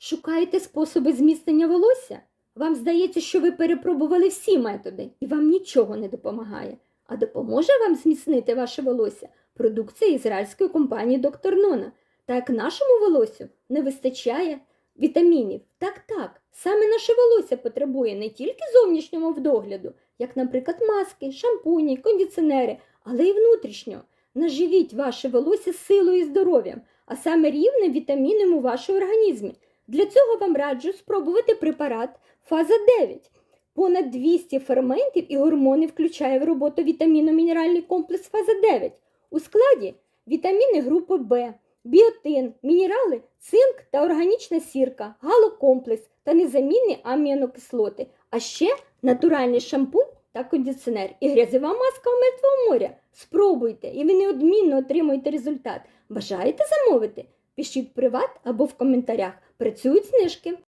Шукаєте способи зміцнення волосся? Вам здається, що ви перепробували всі методи і вам нічого не допомагає. А допоможе вам зміцнити ваше волосся продукція ізраїльської компанії Доктор Нона. Та як нашому волосю не вистачає вітамінів. Так, так, саме наше волосся потребує не тільки зовнішнього вдогляду, як, наприклад, маски, шампуні, кондиціонери, але й внутрішнього. Наживіть ваше волосся силою і здоров'ям, а саме рівнем вітамінів у вашому організмі. Для цього вам раджу спробувати препарат Фаза 9. Понад 200 ферментів і гормонів включає в роботу вітаміно-мінеральний комплекс Фаза 9. У складі вітаміни групи Б, біотин, мінерали, цинк та органічна сірка, галокомплекс та незамінні амінокислоти, а ще натуральний шампунь та кондиціонер і грязева маска у мертвого моря. Спробуйте, і ви неодмінно отримуєте результат. Бажаєте замовити? Пишіть в приват або в коментарях. Працюють знижки.